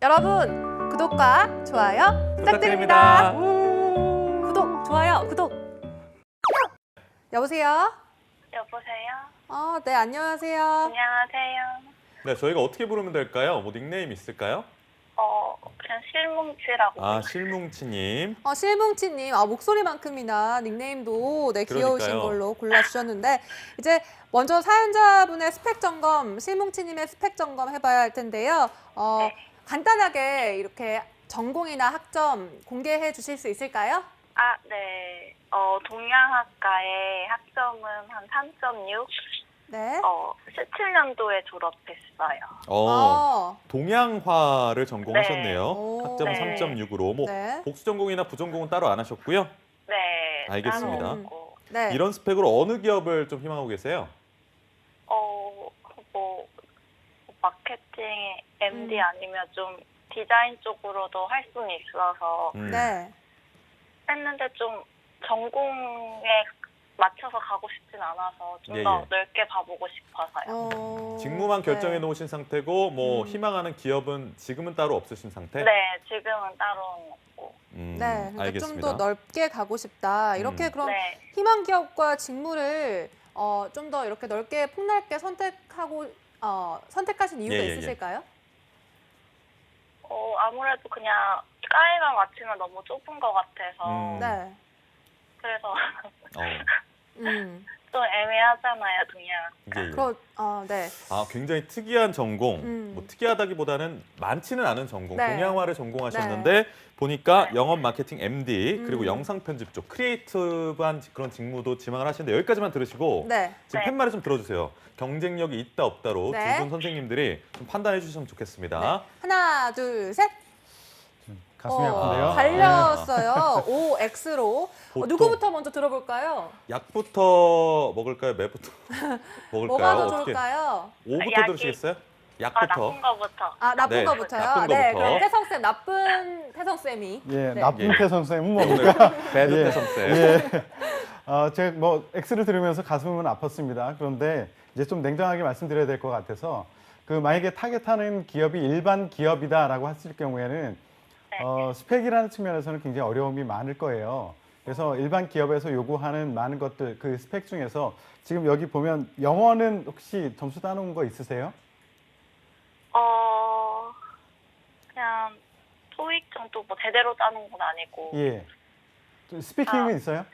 여러분 구독과 좋아요 부탁드립니다. 구독, 좋아요, 구독. 여보세요? 여보세요? 어, 네, 안녕하세요. 안녕하세요. 네, 저희가 어떻게 부르면 될까요? 뭐 닉네임 있을까요? 어, 그냥 실뭉치라고. 아, 실뭉치님. 어, 실뭉치님, 아, 목소리만큼이나 닉네임도 네, 귀여우신 그러니까요. 걸로 골라주셨는데, 이제 먼저 사연자분의 스펙 점검, 실뭉치님의 스펙 점검 해봐야 할 텐데요. 어, 네. 간단하게 이렇게 전공이나 학점 공개해 주실 수 있을까요? 아, 네. 어, 동양학과의 학점은 한 3.6. 네. 어, 17년도에 졸업했어요. 어, 어, 동양화를 전공하셨네요. 오. 학점은 네. 3.6으로. 뭐 네. 복수 전공이나 부전공은 따로 안 하셨고요. 네. 알겠습니다. 따로 없고. 네. 이런 스펙으로 어느 기업을 좀 희망하고 계세요? 어, 뭐, 마케팅 MD 음. 아니면 좀 디자인 쪽으로도 할 수는 있어서 음. 네. 했는데 좀 전공에 맞춰서 가고 싶진 않아서 좀 예, 더 예. 넓게 봐보고 싶어서요. 어, 직무만 결정해 네. 놓으신 상태고 뭐 음. 희망하는 기업은 지금은 따로 없으신 상태? 네, 지금은 따로는 없고. 음, 네, 그러니까 좀 알겠습니다. 더 넓게 가고 싶다. 이렇게 음. 그럼 네. 희망 기업과 직무를 어, 좀 더 이렇게 넓게 폭넓게 선택하고 어, 선택하신 이유가 예, 예, 예. 있으실까요? 어, 아무래도 그냥 과에만 맞추면 너무 좁은 것 같아서 음. 네. 그래서 어, 음. 좀 애매하잖아요, 동양. 예, 예. 그렇 어, 네. 아, 굉장히 특이한 전공. 음. 뭐 특이하다기보다는 많지는 않은 전공. 네. 동양화를 전공하셨는데 보니까 네. 영업 마케팅 MD 그리고 음. 영상 편집 쪽 크리에이티브한 그런 직무도 지망을 하시는데 여기까지만 들으시고 네. 지금 네. 팻말을 좀 들어주세요. 경쟁력이 있다 없다로 네. 두 분 선생님들이 좀 판단해 주셨으면 좋겠습니다. 하나, 둘, 셋. 가슴이 어, 아픈데요. 달렸어요. O X로. 어, 보통 누구부터 먼저 들어볼까요? 약부터 먹을까요? 매부터 먹을까요? 뭐가 더 어떻게? 좋을까요? 5부터 약이- 들으시겠어요? 아, 약부터. 나쁜 거부터. 아, 나쁜 네, 거부터요. 나쁜 네, 거부터. 그럼 태성 쌤 나쁜 태성 쌤이. 예, 네. 나쁜 예. 태선 쌤은 네, 뭡니까? 배드 예. 태성 쌤. 예. 어, 제가 뭐 X를 들으면서 가슴은 아팠습니다. 그런데 이제 좀 냉정하게 말씀드려야 될 것 같아서 그 만약에 타겟하는 기업이 일반 기업이다라고 했을 경우에는 어, 스펙이라는 측면에서는 굉장히 어려움이 많을 거예요. 그래서 일반 기업에서 요구하는 많은 것들 그 스펙 중에서 지금 여기 보면 영어는 혹시 점수 따놓은 거 있으세요? 어, 그냥 토익 정도 뭐 제대로 짜는 건 아니고 예. 또 스피킹은 아. 있어요?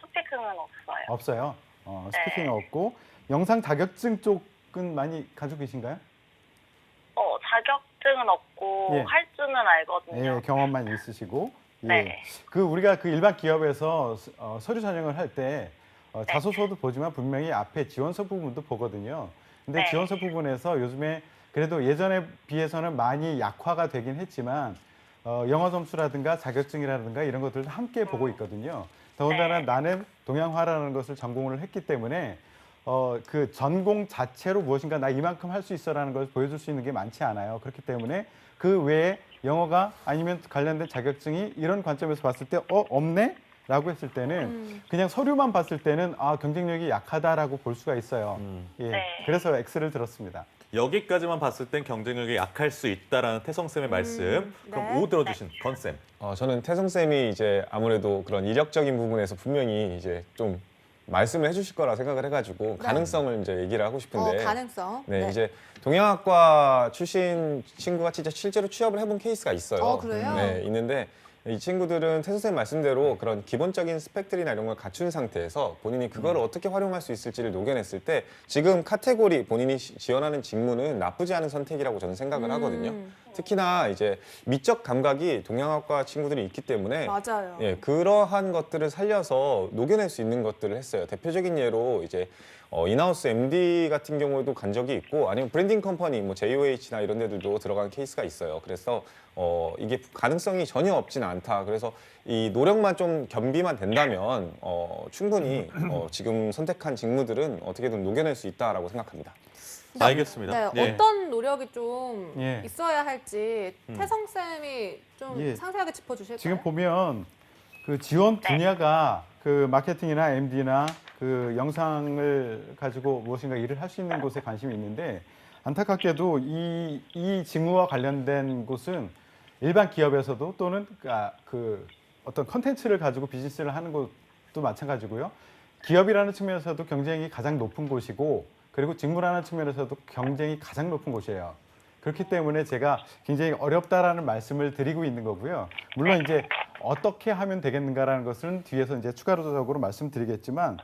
스피킹은 없어요. 없어요. 어, 네. 스피킹 없고 영상 자격증 쪽은 많이 가지고 계신가요? 어, 자격 증은 없고 예. 할 줄은 알거든요. 예, 경험만 있으시고. 예. 네. 그 우리가 그 일반 기업에서 스- 어, 서류 전형을 할 때 어, 네. 자소서도 보지만 분명히 앞에 지원서 부분도 보거든요. 근데 네. 지원서 부분에서 요즘에 그래도 예전에 비해서는 많이 약화가 되긴 했지만 어, 영어 점수라든가 자격증이라든가 이런 것들도 함께 보고 있거든요. 더군다나 네. 나는 동양화라는 것을 전공을 했기 때문에 어, 그 전공 자체로 무엇인가 나 이만큼 할 수 있어라는 걸 보여줄 수 있는 게 많지 않아요. 그렇기 때문에 그 외에 영어가 아니면 관련된 자격증이 이런 관점에서 봤을 때 어, 없네? 라고 했을 때는 음. 그냥 서류만 봤을 때는 아, 경쟁력이 약하다라고 볼 수가 있어요. 음. 예. 네. 그래서 X를 들었습니다. 여기까지만 봤을 땐 경쟁력이 약할 수 있다라는 태성쌤의 말씀. 그럼 네. 오 들어주신 건쌤. 어, 저는 태성 쌤이 이제 아무래도 그런 이력적인 부분에서 분명히 이제 좀 말씀을 해주실 거라 생각을 해가지고 가능성을 이제 얘기를 하고 어, 싶은데 가능성. 네, 이제 동양학과 출신 친구가 진짜 실제로 취업을 해본 케이스가 있어요. 어, 그래요? 네, 있는데 이 친구들은 태수 쌤 말씀대로 그런 기본적인 스펙들이나 이런 걸 갖춘 상태에서 본인이 그거를 어떻게 활용할 수 있을지를 녹여냈을 때 지금 카테고리 본인이 시- 지원하는 직무는 나쁘지 않은 선택이라고 저는 생각을 하거든요. 음, 특히나 이제 미적 감각이 동양학과 친구들이 있기 때문에 맞아요. 예, 그러한 것들을 살려서 녹여낼 수 있는 것들을 했어요. 대표적인 예로 이제 어, 인하우스 MD 같은 경우도 간 적이 있고 아니면 브랜딩 컴퍼니 뭐 JOH나 이런 데들도 들어간 케이스가 있어요. 그래서 어, 이게 가능성이 전혀 없지는 않다. 그래서 이 노력만 좀 겸비만 된다면 어, 충분히 어, 지금 선택한 직무들은 어떻게든 녹여낼 수 있다라고 생각합니다. 알겠습니다. 네, 예. 어떤 노력이 좀 예. 있어야 할지 음. 태성 쌤이 좀 예. 상세하게 짚어주실까요? 지금 보면 그 지원 분야가 그 마케팅이나 MD나 그 영상을 가지고 무엇인가 일을 할 수 있는 곳에 관심이 있는데 안타깝게도 이, 이 직무와 관련된 곳은 일반 기업에서도 또는 그, 아, 그 어떤 컨텐츠를 가지고 비즈니스를 하는 곳도 마찬가지고요. 기업이라는 측면에서도 경쟁이 가장 높은 곳이고 그리고 직무라는 측면에서도 경쟁이 가장 높은 곳이에요. 그렇기 때문에 제가 굉장히 어렵다라는 말씀을 드리고 있는 거고요. 물론 이제 어떻게 하면 되겠는가라는 것은 뒤에서 이제 추가적으로 말씀드리겠지만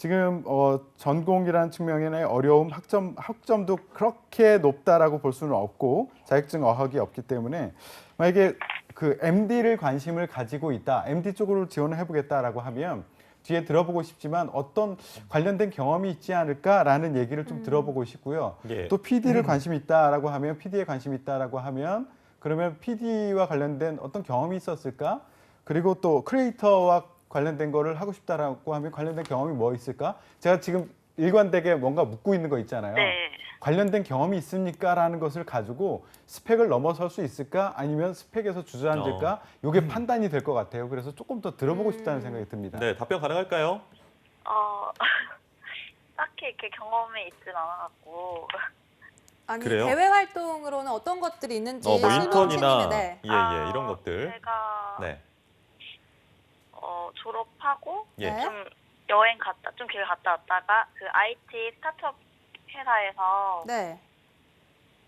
지금 어, 전공이라는 측면의 어려움, 학점 학점도 그렇게 높다라고 볼 수는 없고 자격증 어학이 없기 때문에 만약에 그 MD를 관심을 가지고 있다, MD 쪽으로 지원을 해보겠다라고 하면 뒤에 들어보고 싶지만 어떤 관련된 경험이 있지 않을까라는 얘기를 좀 들어보고 싶고요. 예. 또 PD를 관심 있다라고 하면 PD에 관심 있다라고 하면 그러면 PD와 관련된 어떤 경험이 있었을까? 그리고 또 크리에이터와 관련된 거를 하고 싶다라고 하면 관련된 경험이 뭐 있을까? 제가 지금 일관되게 뭔가 묻고 있는 거 있잖아요. 네. 관련된 경험이 있습니까라는 것을 가지고 스펙을 넘어설 수 있을까? 아니면 스펙에서 주저앉을까? 이게 판단이 될 것 같아요. 그래서 조금 더 들어보고 싶다는 생각이 듭니다. 네, 답변 가능할까요? 어, 딱히 이렇게 경험이 있진 않아갖고. 아니 그래요? 대외 활동으로는 어떤 것들이 있는지 어, 뭐 실무 인턴이나 팀님의, 네. 예, 아, 예, 이런 것들. 제가 네. 어, 졸업하고 예. 네. 좀 여행 갔다, 좀 길 갔다 왔다가 그 IT 스타트업 회사에서 네.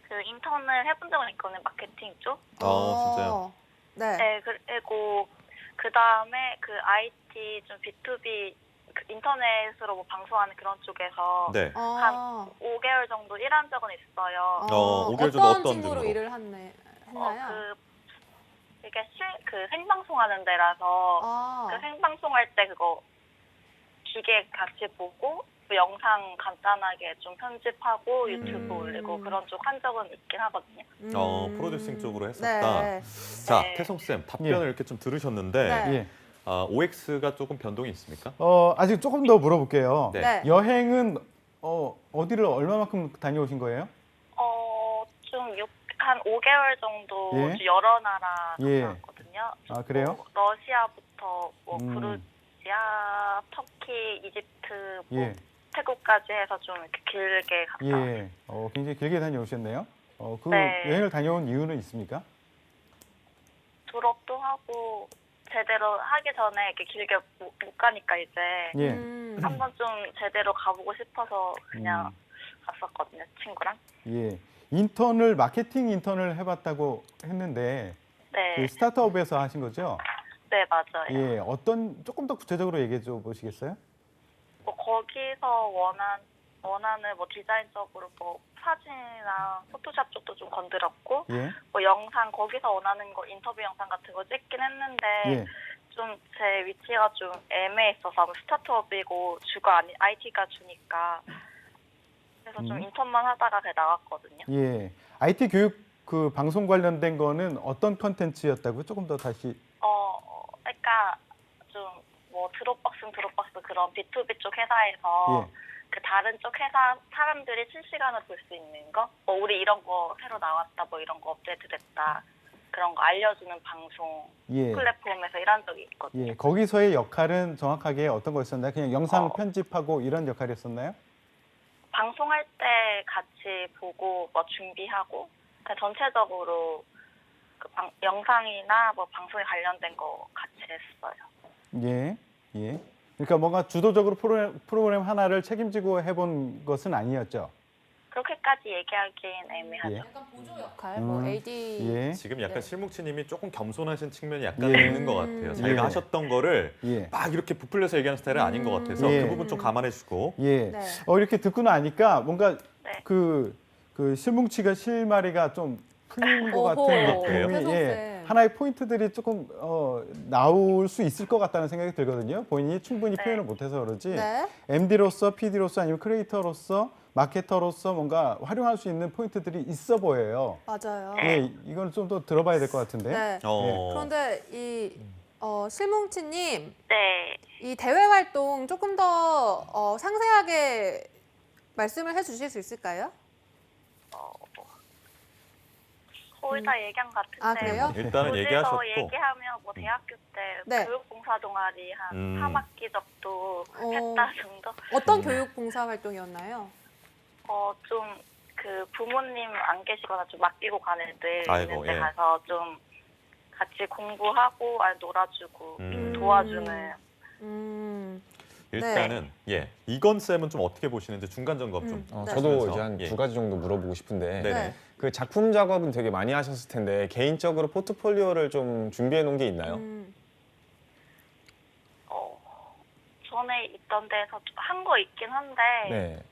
그 인턴을 해본 적은 있거든요, 마케팅 쪽. 아, 진짜요? 네. 네, 그리고 그 다음에 그 IT 좀 B2B 그 인터넷으로 뭐 방송하는 그런 쪽에서 네. 어, 한 5개월 정도 일한 적은 있어요. 어, 오개월 정도 어떤 어떤 직무로 직무로? 일을 했네, 어, 했나요? 그 이게 실, 그 생방송하는 데라서 아, 그 생방송할 때 그거 기계 같이 보고 그 영상 간단하게 좀 편집하고 유튜브 음. 올리고 그런 쪽 한 적은 있긴 하거든요. 음. 어, 프로듀싱 쪽으로 했었다. 네. 자, 네. 태성 쌤 답변을 예. 이렇게 좀 들으셨는데 네. 예. 아, OX가 조금 변동이 있습니까? 어, 아직 조금 더 물어볼게요. 네. 네. 여행은 어, 어디를 얼마만큼 다녀오신 거예요? 한 5개월 정도 예. 좀 여러 나라 예. 다녀왔거든요. 아, 그래요? 뭐 러시아부터 뭐 음. 그루지아, 터키, 이집트, 뭐 예. 태국까지 해서 좀 이렇게 길게 갔다. 예. 어, 굉장히 길게 다녀오셨네요. 어, 그 네. 여행을 다녀온 이유는 있습니까? 졸업도 하고 제대로 하기 전에 이렇게 길게 못, 못 가니까 이제 예. 음. 한번 좀 제대로 가보고 싶어서 그냥 음. 갔었거든요 친구랑. 예. 인턴을 마케팅 인턴을 해봤다고 했는데 네, 그 스타트업에서 하신 거죠? 네 맞아요. 예. 어떤 조금 더 구체적으로 얘기해 줘 보시겠어요? 뭐 거기서 원한 원하는 뭐 디자인적으로 뭐 사진이나 포토샵 쪽도 좀 건드렸고 예. 뭐 영상 거기서 원하는 거 인터뷰 영상 같은 거 찍긴 했는데 예. 좀 제 위치가 좀 애매했어서 뭐 스타트업이고 주가 아니 IT가 주니까 그래서 좀 음. 인턴만 하다가 그냥 나갔거든요. 예. IT 교육 그 방송 관련된 거는 어떤 컨텐츠였다고 조금 더 다시 어, 그러니까 좀 뭐 드롭박스 드롭박스 그런 B2B 쪽 회사에서 예. 그 다른 쪽 회사 사람들이 실시간으로 볼 수 있는 거, 뭐 우리 이런 거 새로 나왔다, 뭐 이런 거 업데이트 됐다 그런 거 알려주는 방송 예. 플랫폼에서 일한 적이 있거든요. 예. 거기서의 역할은 정확하게 어떤 거였었나요? 그냥 영상 어. 편집하고 이런 역할이었었나요? 방송할 때 같이 보고 뭐 준비하고 그냥 전체적으로 그 방, 영상이나 뭐 방송에 관련된 거 같이 했어요. 예. 예. 그러니까 뭔가 주도적으로 프로그램, 프로그램 하나를 책임지고 해본 것은 아니었죠. 그렇게까지 얘기하기엔 애매하죠. 예. 약간 보조 역할, 뭐 음, AD. 예. 지금 약간 네. 실묵치님이 조금 겸손하신 측면이 약간 예. 있는 것 같아요. 음. 자기가 예. 하셨던 거를 예. 막 이렇게 부풀려서 얘기하는 스타일은 아닌 것 같아서 예. 그 부분 좀 감안해 주고 예. 네. 어, 이렇게 듣고 나니까 뭔가 네. 그, 그 실뭉치가 실마리가 좀 풀린 것 오호. 같은 그래요? 느낌이 예, 쌤. 하나의 포인트들이 조금 어, 나올 수 있을 것 같다는 생각이 들거든요. 본인이 충분히 네. 표현을 못해서 그러지. 네. MD로서, PD로서 아니면 크리에이터로서, 마케터로서 뭔가 활용할 수 있는 포인트들이 있어 보여요. 맞아요. 예, 이건 좀 더 들어봐야 될 것 같은데. 네. 어, 그런데 이 어, 실뭉치님 네. 이 대외 활동 조금 더 어, 상세하게 말씀을 해주실 수 있을까요? 거의 다 얘기한 것 같은데. 아, 그래요? 일단은 교재에서 얘기하셨고 얘기하면 뭐 대학교 때 네. 교육봉사 동아리 한 음. 3학기 정도 어. 했다 정도. 어떤 음. 교육 봉사 활동이었나요? 어 좀 그 부모님 안 계시거나 좀 맡기고 가는 애들 아이고, 있는 데 예. 가서 좀 같이 공부하고 아니 놀아주고 음. 도와주는 음, 일단은 예 이건 쌤은 좀 어떻게 보시는지 중간 점검 좀. 음. 어, 네. 저도 이제 한 예. 두 가지 정도 물어보고 싶은데 네네. 네. 그 작품 작업은 되게 많이 하셨을 텐데 개인적으로 포트폴리오를 좀 준비해 놓은 게 있나요? 음, 어 전에 있던 데서 한 거 있긴 한데 네.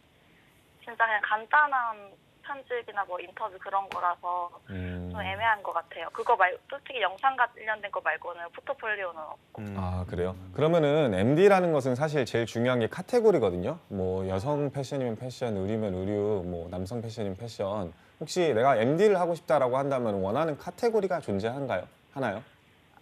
진짜 그냥 간단한 편집이나 뭐 인터뷰 그런 거라서 음. 좀 애매한 것 같아요. 그거 말 솔직히 영상 관련된 거 말고는 포트폴리오는 없고. 음. 아 그래요? 그러면은 MD라는 것은 사실 제일 중요한 게 카테고리거든요. 뭐 여성 패션이면 패션, 의류면 의류, 뭐 남성 패션이면 패션. 혹시 내가 MD를 하고 싶다라고 한다면 원하는 카테고리가 존재한가요? 하나요?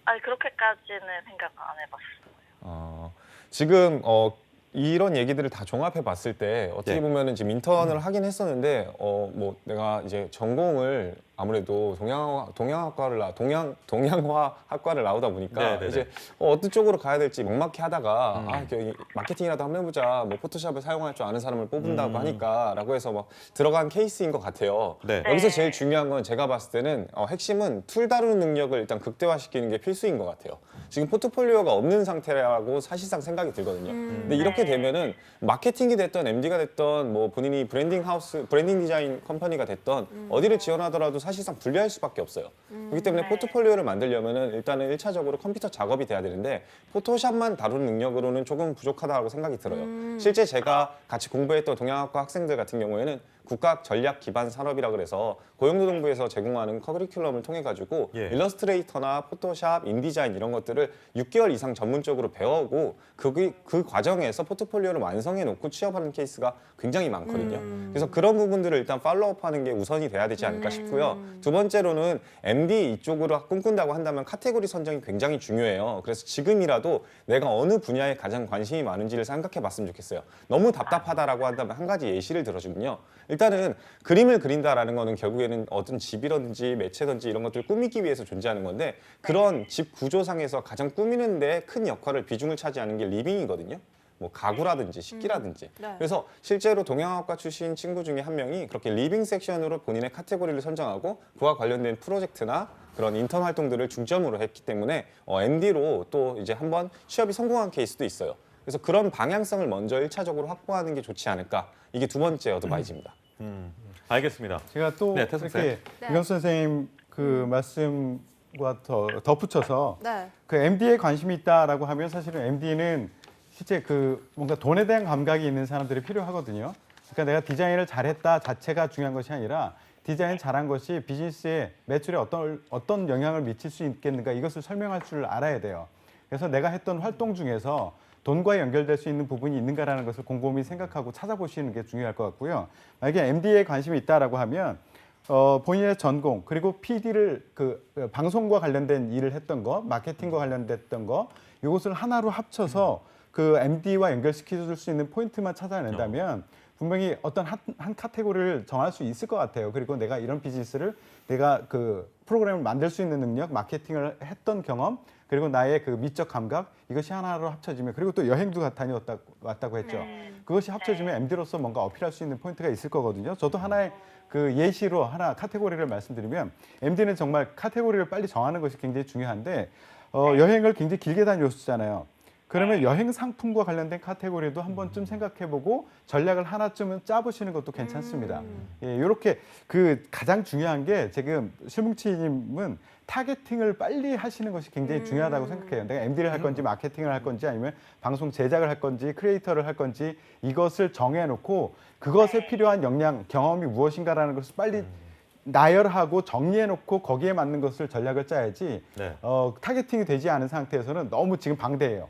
아니 그렇게까지는 생각 안 해봤어요. 어, 지금 어, 이런 얘기들을 다 종합해 봤을 때 어떻게 예. 보면은 지금 인턴을 하긴 했었는데 어 뭐 내가 이제 전공을 아무래도 동양화 동양학과를 나 동양 동양화 학과를 나오다 보니까 네 네 네. 이제 어, 어떤 쪽으로 가야 될지 막막해 하다가 음. 아 여기 마케팅이라도 한번 해보자 뭐 포토샵을 사용할 줄 아는 사람을 뽑는다고 음. 하니까라고 해서 막 들어간 케이스인 것 같아요. 네. 네. 여기서 제일 중요한 건 제가 봤을 때는 어, 핵심은 툴 다루는 능력을 일단 극대화시키는 게 필수인 것 같아요. 지금 포트폴리오가 없는 상태라고 사실상 생각이 들거든요. 음. 근데 이렇게 네. 되면은 마케팅이 됐던 MD가 됐던 뭐 본인이 브랜딩 하우스, 브랜딩 디자인 컴퍼니가 됐던 어디를 지원하더라도 사실상 불리할 수밖에 없어요. 그렇기 때문에 네. 포트폴리오를 만들려면은 일단은 일차적으로 컴퓨터 작업이 돼야 되는데 포토샵만 다루는 능력으로는 조금 부족하다고 생각이 들어요. 음. 실제 제가 같이 공부했던 동양학과 학생들 같은 경우에는 국가 전략 기반 산업이라 그래서 고용노동부에서 제공하는 커리큘럼을 통해 가지고 예. 일러스트레이터나 포토샵, 인디자인 이런 것들을 6개월 이상 전문적으로 배워오고 그, 그 과정에서 포트폴리오를 완성해 놓고 취업하는 케이스가 굉장히 많거든요. 음. 그래서 그런 부분들을 일단 팔로우업하는 게 우선이 돼야 되지 않을까 음. 싶고요. 두 번째로는 MD 이쪽으로 꿈꾼다고 한다면 카테고리 선정이 굉장히 중요해요. 그래서 지금이라도 내가 어느 분야에 가장 관심이 많은지를 생각해 봤으면 좋겠어요. 너무 답답하다라고 한다면 한 가지 예시를 들어주면요. 일단은 그림을 그린다라는 거는 결국에는 어떤 집이라든지 매체든지 이런 것들을 꾸미기 위해서 존재하는 건데 그런 집 구조상에서 가장 꾸미는데 큰 역할을 비중을 차지하는 게 리빙이거든요. 뭐 가구라든지 식기라든지. 네. 그래서 실제로 동양학과 출신 친구 중에 한 명이 그렇게 리빙 섹션으로 본인의 카테고리를 선정하고 그와 관련된 프로젝트나 그런 인턴 활동들을 중점으로 했기 때문에 어, MD로 또 이제 한번 취업이 성공한 케이스도 있어요. 그래서 그런 방향성을 먼저 일차적으로 확보하는 게 좋지 않을까. 이게 두 번째 어드바이즈입니다. 음. 알겠습니다. 제가 또 네. 이렇게 네. 이건 선생님 그 말씀과 더 덧붙여서 네. 그 MD에 관심이 있다라고 하면 사실은 MD는 실제 그 뭔가 돈에 대한 감각이 있는 사람들이 필요하거든요. 그러니까 내가 디자인을 잘했다 자체가 중요한 것이 아니라 디자인 잘한 것이 비즈니스에 매출에 어떤 어떤 영향을 미칠 수 있겠는가 이것을 설명할 줄 알아야 돼요. 그래서 내가 했던 활동 중에서 돈과 연결될 수 있는 부분이 있는가라는 것을 곰곰이 생각하고 찾아보시는 게 중요할 것 같고요. 만약에 MD에 관심이 있다라고 하면 어, 본인의 전공 그리고 PD를 그 어, 방송과 관련된 일을 했던 거, 마케팅과 관련됐던 거 이것을 하나로 합쳐서 그 MD와 연결시켜 줄 수 있는 포인트만 찾아낸다면 분명히 어떤 한, 한 카테고리를 정할 수 있을 것 같아요. 그리고 내가 이런 비즈니스를 내가 그 프로그램을 만들 수 있는 능력, 마케팅을 했던 경험, 그리고 나의 그 미적 감각 이것이 하나로 합쳐지면 그리고 또 여행도 다녀왔다고 왔다고 했죠. 네. 그것이 합쳐지면 MD로서 뭔가 어필할 수 있는 포인트가 있을 거거든요. 저도 하나의 그 예시로 하나 카테고리를 말씀드리면 MD는 정말 카테고리를 빨리 정하는 것이 굉장히 중요한데 어, 여행을 굉장히 길게 다녔잖아요. 그러면 여행 상품과 관련된 카테고리도 한 번쯤 생각해보고 전략을 하나쯤은 짜보시는 것도 괜찮습니다. 음. 예, 이렇게 그 가장 중요한 게 지금 실뭉치님은 타겟팅을 빨리 하시는 것이 굉장히 음. 중요하다고 생각해요. 내가 MD를 할 건지 마케팅을 할 건지 아니면 방송 제작을 할 건지 크리에이터를 할 건지 이것을 정해놓고 그것에 필요한 역량, 경험이 무엇인가라는 것을 빨리 나열하고 정리해놓고 거기에 맞는 것을 전략을 짜야지 네. 어, 타겟팅이 되지 않은 상태에서는 너무 지금 방대해요.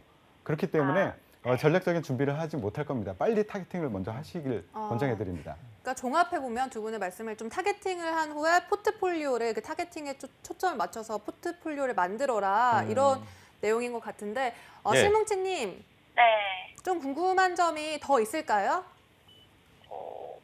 그렇기 때문에 어, 전략적인 준비를 하지 못할 겁니다. 빨리 타겟팅을 먼저 하시길 어. 권장해 드립니다. 그러니까 종합해 보면 두 분의 말씀을 좀 타겟팅을 한 후에 포트폴리오를 그 타겟팅에 초, 초점을 맞춰서 포트폴리오를 만들어라 음. 이런 내용인 것 같은데 어, 예. 실뭉치님 네. 좀 궁금한 점이 더 있을까요? 어,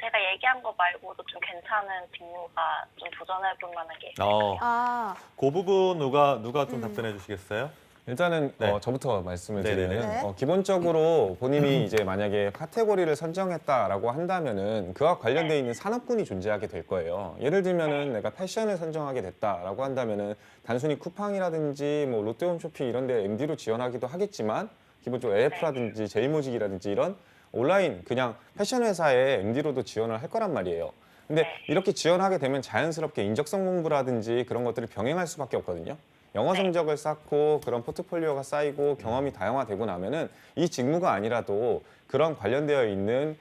제가 얘기한 거 말고도 좀 괜찮은 직무가 좀 도전해 볼 만한 게 있을까요? 어, 아, 그 부분 누가 누가 좀 음. 답변해 주시겠어요? 일단은 네. 어, 저부터 말씀을 네네네. 드리면 네. 어, 기본적으로 본인이 이제 만약에 카테고리를 선정했다라고 한다면은 그와 관련돼 있는 산업군이 존재하게 될 거예요. 예를 들면은 내가 패션을 선정하게 됐다라고 한다면은 단순히 쿠팡이라든지 뭐 롯데홈쇼핑 이런 데 MD로 지원하기도 하겠지만 기본적으로 LF라든지 제일모직이라든지 이런 온라인 그냥 패션 회사에 MD로도 지원을 할 거란 말이에요. 근데 이렇게 지원하게 되면 자연스럽게 인적성 공부라든지 그런 것들을 병행할 수밖에 없거든요. 영어 성적을 쌓고 그런 포트폴리오가 쌓이고 경험이 다양화되고 나면은 이 직무가 아니라도 그런 관련되어 있는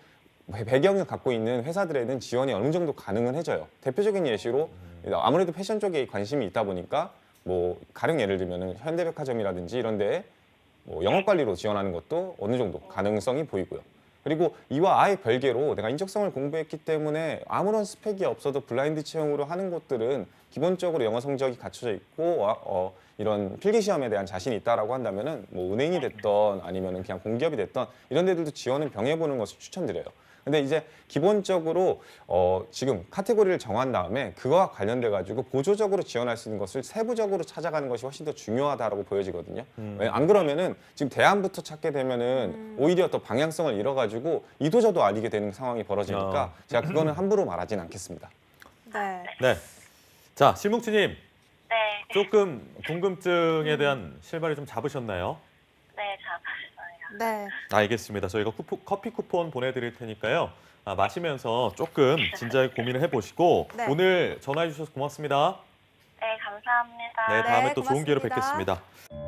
배- 배경을 갖고 있는 회사들에는 지원이 어느 정도 가능은 해져요. 대표적인 예시로 아무래도 패션 쪽에 관심이 있다 보니까 뭐 가령 예를 들면은 현대백화점이라든지 이런 데에 뭐 영업 관리로 지원하는 것도 어느 정도 가능성이 보이고요. 그리고 이와 아예 별개로 내가 인적성을 공부했기 때문에 아무런 스펙이 없어도 블라인드 채용으로 하는 곳들은 기본적으로 영어 성적이 갖춰져 있고 어, 어, 이런 필기 시험에 대한 자신이 있다라고 한다면은 뭐 은행이 됐던 아니면은 그냥 공기업이 됐던 이런 데들도 지원을 병해 보는 것을 추천드려요. 근데 이제 기본적으로 어, 지금 카테고리를 정한 다음에 그거와 관련돼 가지고 보조적으로 지원할 수 있는 것을 세부적으로 찾아가는 것이 훨씬 더 중요하다라고 보여지거든요. 왜- 안 그러면은 지금 대안부터 찾게 되면은 오히려 더 방향성을 잃어가지고 이도저도 아니게 되는 상황이 벌어지니까 아. 제가 그거는 함부로 말하진 않겠습니다. 네. 네. 자, 실묵치님 네, 조금 궁금증에 대한 실마리 좀 잡으셨나요? 네, 잡았어요. 네. 알겠습니다. 저희가 쿠포, 커피 쿠폰 보내드릴 테니까요. 아, 마시면서 조금 진지하게 고민을 해보시고 네. 오늘 전화해 주셔서 고맙습니다. 네, 감사합니다. 네, 다음에 네, 또 좋은 기회로 고맙습니다. 뵙겠습니다.